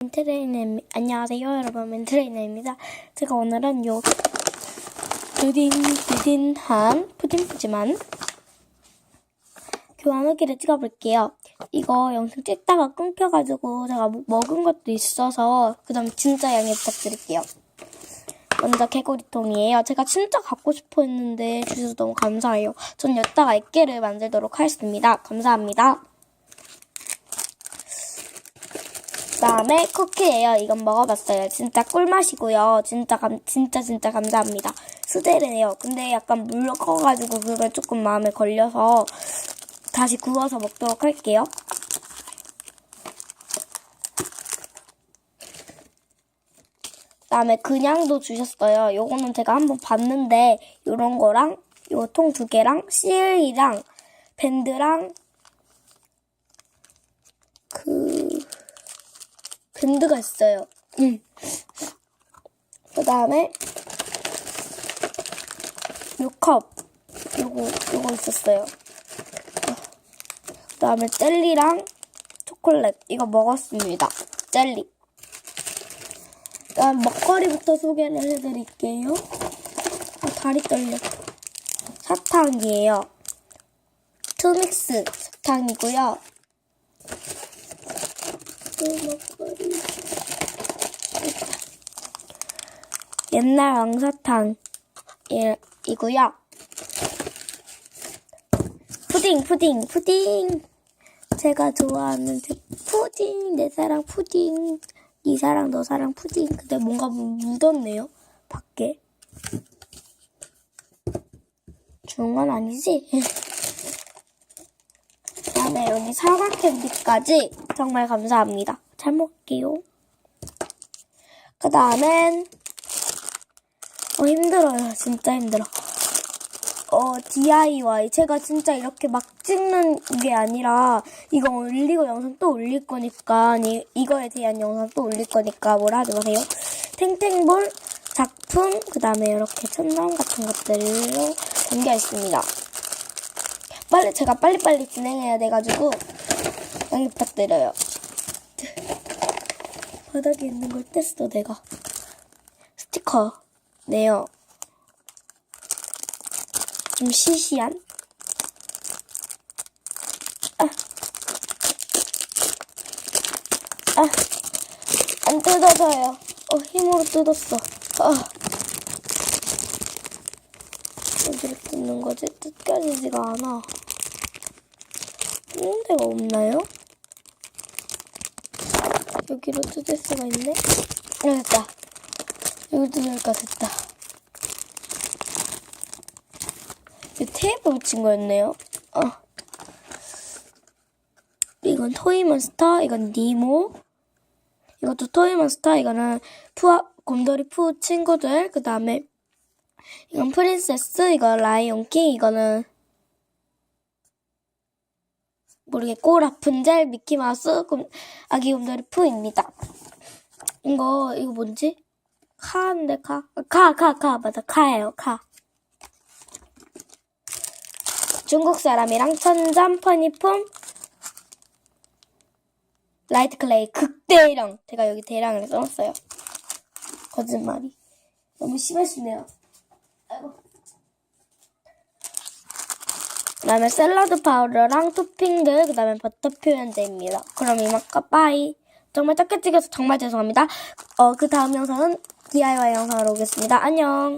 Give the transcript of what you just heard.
멘트레이너 안녕하세요 여러분 멘트레이너입니다. 제가 오늘은 요 두딘 두딘한 푸짐푸짐한 교환 후기를 찍어볼게요. 이거 영상 찍다가 끊겨가지고 제가 뭐- 먹은 것도 있어서 그 다음 진짜 양해 부탁드릴게요. 먼저 개구리통이에요. 제가 진짜 갖고 싶어 했는데 주셔서 너무 감사해요. 전 여기다가 액계를 만들도록 하겠습니다. 감사합니다. 그 다음에 쿠키예요. 이건 먹어봤어요. 진짜 꿀맛이고요. 진짜 감, 진짜 진짜 감사합니다. 수제래요. 근데 약간 물러가가지고 그걸 조금 마음에 걸려서 다시 구워서 먹도록 할게요. 그다음에 그냥도 주셨어요. 요거는 제가 한번 봤는데 요런 거랑 요 통 두 개랑 CL이랑 밴드랑 그 밴드가 있어요. 음. 그 다음에 요 컵. 요거, 요거 있었어요. 그 다음에 젤리랑 초콜릿. 이거 먹었습니다. 젤리. 그 다음 먹거리부터 소개를 해드릴게요. 아, 다리 떨려. 사탕이에요. 투믹스 사탕이고요. 또 먹거리. 옛날 왕사탕이고요. 푸딩, 푸딩, 푸딩. 제가 좋아하는 제 푸딩, 내 사랑 푸딩, 네 사랑, 너 사랑 푸딩. 근데 뭔가 묻었네요, 밖에. 주는 건 아니지? 그다음에 여기 사과 캔디까지 정말 감사합니다. 잘 먹을게요. 그 다음엔 어 힘들어요. 진짜 힘들어. 어 DIY 제가 진짜 이렇게 막 찍는 게 아니라 이거 올리고 영상 또 올릴 거니까 이, 이거에 대한 영상 또 올릴 거니까 뭐라 하지 마세요. 탱탱볼 작품 그 다음에 이렇게 천장 같은 것들로 담겨 있습니다. 빨리 제가 빨리빨리 진행해야 돼가지고 양해 부탁드려요. 바닥에 있는 걸 뗐어 내가. 스티커 네요. 좀 시시한. 아, 아, 안 뜯어져요. 어 힘으로 뜯었어. 아. 어디를 뜯는 거지? 뜯겨지지가 않아. 뜯는 데가 없나요? 여기로 뜯을 수가 있네? 아, 됐다. 여기 뜯으니까 됐다. 이 테이프 붙인 거였네요. 어. 이건 토이몬스터, 이건 니모. 이것도 토이몬스터, 이거는 푸아, 곰돌이 푸 친구들, 그 다음에 이건 프린세스, 이거 라이온킹, 이거는 모르겠고 라푼젤, 미키마우스, 곰, 아기 곰돌이 푸입니다. 이거 이거 뭔지? 카인데 카? 카, 카, 카 맞아 카예요 카. 중국 사람이랑 천잠 퍼니품 라이트 클레이 극대령 제가 여기 대량을 써놨어요. 거짓말이 너무 심하시네요. 아이고. 그 다음에 샐러드 파우더랑 토핑들 그 다음에 버터 표현제입니다. 그럼 이만까 빠이. 정말 짧게 찍어서 정말 죄송합니다. 어 그 다음 영상은 DIY 영상으로 오겠습니다. 안녕.